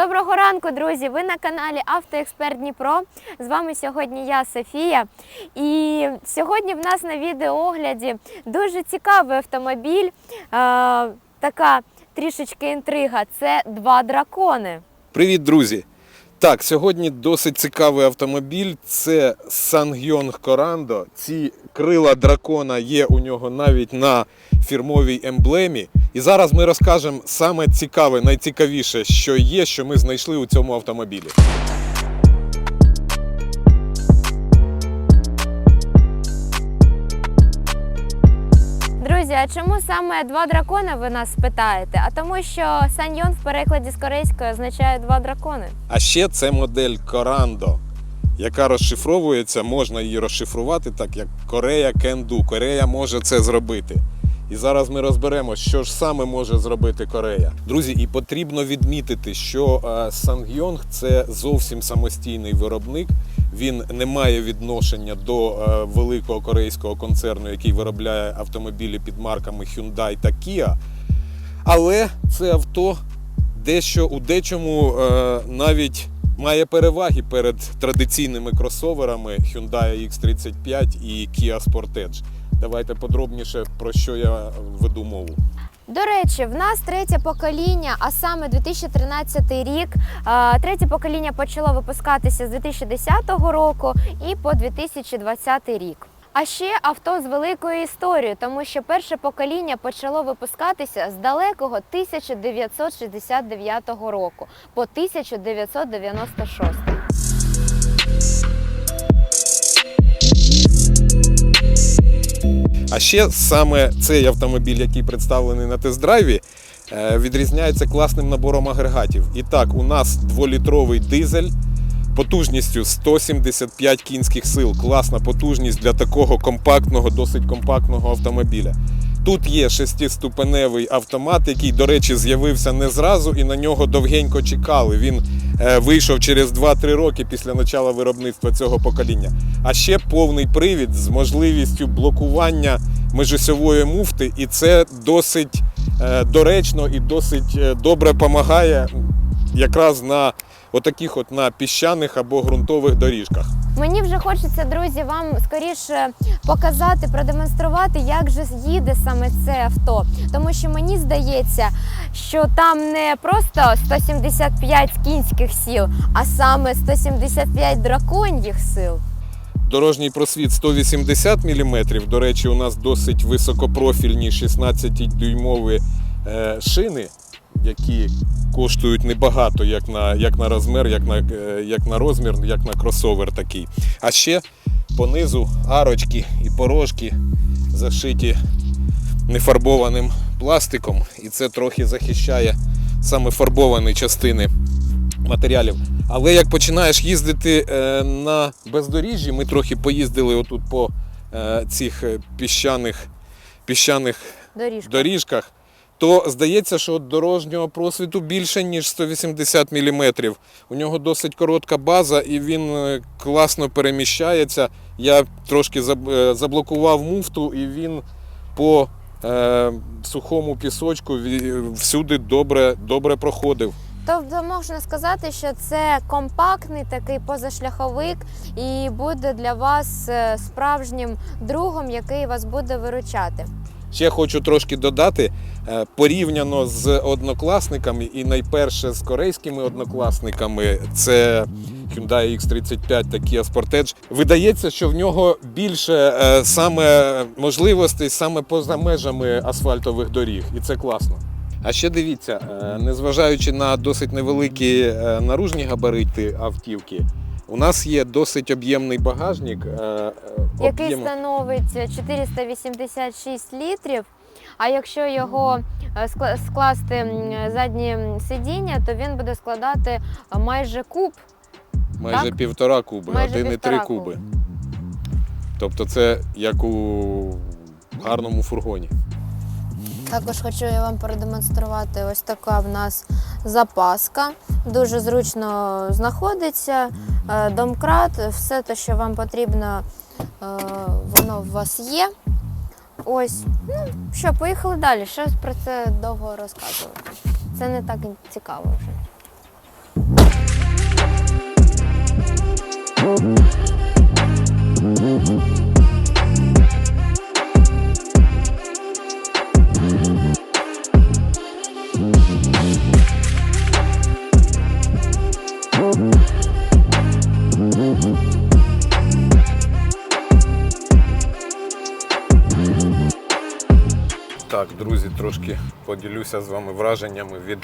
Доброго ранку, друзі! Ви на каналі Автоексперт Дніпро. З вами сьогодні я, Софія. І сьогодні в нас на відеоогляді дуже цікавий автомобіль. Е, така трішечки інтрига. Це два дракони. Привіт, друзі! Так, сьогодні досить цікавий автомобіль. Це Ssangyong Corando. Ці крила дракона є у нього навіть на фірмовій емблемі. І зараз ми розкажемо саме цікаве, найцікавіше, що є, що ми знайшли у цьому автомобілі. Друзі, а чому саме два дракони ви нас питаєте? А тому, що саньйон в перекладі з корейської означає два дракони. А ще це модель Корандо, яка розшифровується, можна її розшифрувати так, як Корея Кенду. Корея може це зробити. І зараз ми розберемо, що ж саме може зробити Корея. Друзі, і потрібно відмітити, що е, Сангйонг це зовсім самостійний виробник. Він не має відношення до е, великого корейського концерну, який виробляє автомобілі під марками Hyundai та Kia. Але це авто дещо у дечому е, навіть має переваги перед традиційними кросоверами Hyundai X35 і Kia Sportage. Давайте подробніше про що я веду мову. До речі, в нас третє покоління, а саме 2013 рік. Третє покоління почало випускатися з 2010 року і по 2020 рік. А ще авто з великою історією, тому що перше покоління почало випускатися з далекого 1969 року по 1996. Ще саме цей автомобіль, який представлений на тест-драйві, е, відрізняється класним набором агрегатів. І так, у нас дволітровий дизель потужністю 175 кінських сил. Класна потужність для такого компактного, досить компактного автомобіля. Тут є шестиступеневий автомат, який, до речі, з'явився не зразу і на нього довгенько чекали. Він е, вийшов через 2-3 роки після початку виробництва цього покоління. А ще повний привід з можливістю блокування межосьової муфти, і це досить е, доречно і досить е, добре допомагає якраз на отаких от на піщаних або ґрунтових доріжках. Мені вже хочеться, друзі, вам скоріше показати, продемонструвати, як же їде саме це авто. Тому що мені здається, що там не просто 175 кінських сил, а саме 175 драконьїх сил. Дорожній просвіт 180 мм. До речі, у нас досить високопрофільні 16-дюймові е, шини, які коштують небагато, як на, як на розмір, як на, е, як на розмір, як на кросовер такий. А ще понизу арочки і порожки зашиті нефарбованим пластиком, і це трохи захищає саме фарбовані частини матеріалів. Але як починаєш їздити е, на бездоріжжі, ми трохи поїздили отут по е, цих піщаних, піщаних Доріжка. доріжках, то здається, що дорожнього просвіту більше, ніж 180 мм. У нього досить коротка база і він е, класно переміщається. Я трошки е, заблокував муфту і він по е, сухому пісочку всюди добре, добре проходив. Тобто можна сказати, що це компактний такий позашляховик і буде для вас е, справжнім другом, який вас буде виручати. Ще хочу трошки додати, е, порівняно з однокласниками, і найперше з корейськими однокласниками, це Hyundai X35 та Kia Sportage, видається, що в нього більше е, саме можливостей саме поза межами асфальтових доріг, і це класно. А ще дивіться, е, незважаючи на досить невеликі наружні габарити автівки, у нас є досить об'ємний багажник. е, е, який становить 486 літрів. А якщо його е, скласти заднє сидіння, то він буде складати майже куб. Майже Так? півтора куби, Майже 1,3 півтора куби. куби. Тобто це як у гарному фургоні. Також хочу я вам продемонструвати ось така в нас запаска. Дуже зручно знаходиться. Е, Домкрат, все те, що вам потрібно, е, воно в вас є. Ось, ну що, поїхали далі. Що про це довго розказувати. Це не так цікаво вже. Друзі, трошки поділюся з вами враженнями від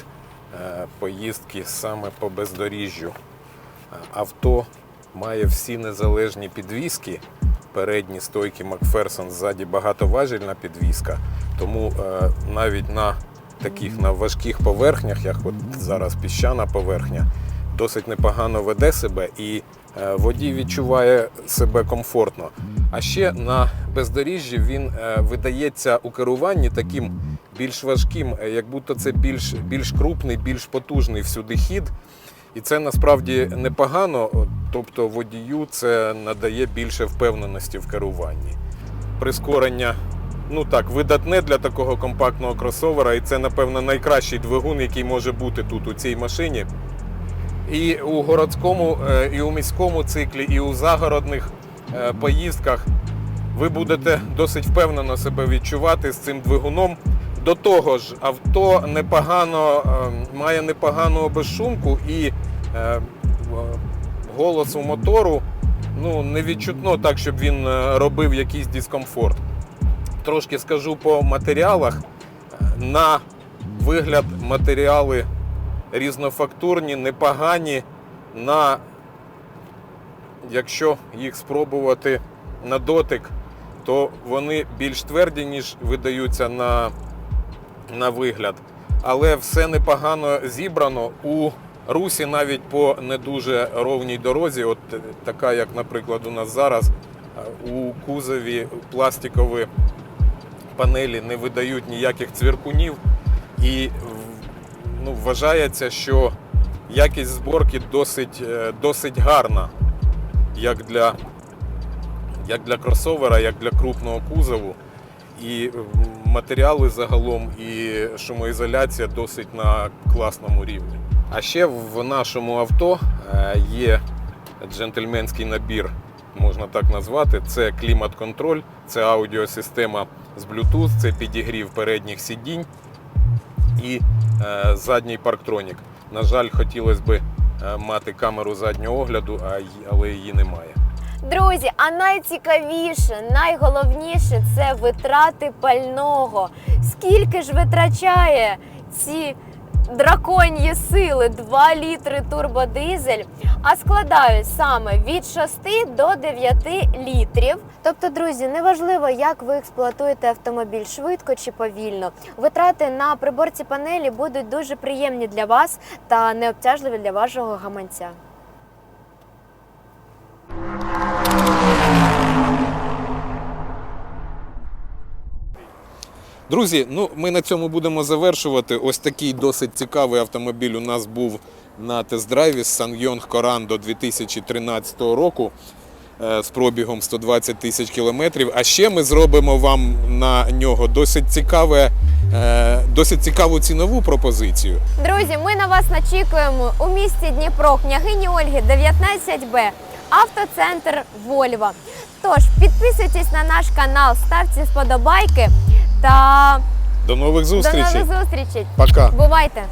е, поїздки саме по бездоріжжю. Е, Авто має всі незалежні підвіски. Передні стойки Макферсон, ззаді багатоважільна підвіска. Тому е, навіть на таких на важких поверхнях, як от зараз піщана поверхня, досить непогано веде себе і водій відчуває себе комфортно. А ще на бездоріжжі він е, видається у керуванні таким більш важким, е, як будто це більш, більш крупний, більш потужний всюди хід. І це насправді непогано, тобто водію це надає більше впевненості в керуванні. Прискорення, ну так, видатне для такого компактного кросовера, і це, напевно, найкращий двигун, який може бути тут у цій машині. І у городському, е, і у міському циклі, і у загородних поїздках ви будете досить впевнено себе відчувати з цим двигуном. До того ж, авто непогано е, має непогану безшумку і е, голосу мотору ну, не відчутно так, щоб він е, робив якийсь дискомфорт. Трошки скажу по матеріалах. Е, На вигляд матеріали різнофактурні, непогані. На, якщо їх спробувати на дотик, то вони більш тверді, ніж видаються на, на вигляд. Але все непогано зібрано. У русі навіть по не дуже ровній дорозі, от така, як, наприклад, у нас зараз, у кузові пластикові панелі не видають ніяких цвіркунів. І ну, вважається, що якість зборки досить, е, досить гарна, як для, як для кросовера, як для крупного кузову. І матеріали загалом, і шумоізоляція досить на класному рівні. А ще в нашому авто е, є джентльменський набір, можна так назвати. Це клімат-контроль, це аудіосистема з Bluetooth, це підігрів передніх сидінь і е, задній парктронік. На жаль, хотілося б мати камеру заднього огляду, але її немає. Друзі, а найцікавіше, найголовніше це витрати пального. Скільки ж витрачає ці драконьї сили 2 літри турбодизель, а складають саме від 6 до 9 літрів. Тобто, друзі, неважливо, як ви експлуатуєте автомобіль швидко чи повільно. Витрати на приборці панелі будуть дуже приємні для вас та необтяжливі для вашого гаманця. Друзі, ну ми на цьому будемо завершувати. Ось такий досить цікавий автомобіль у нас був на тест-драйві з Sanyong Corando 2013 року е, з пробігом 120 тисяч кілометрів. А ще ми зробимо вам на нього досить цікаве, е, досить цікаву цінову пропозицію. Друзі, ми на вас начікуємо у місті Дніпро, княгині Ольги, 19Б, автоцентр Вольва. Тож підписуйтесь на наш канал, ставте сподобайки та До нових зустрічей. до нових зустрічей. Пока. Бувайте!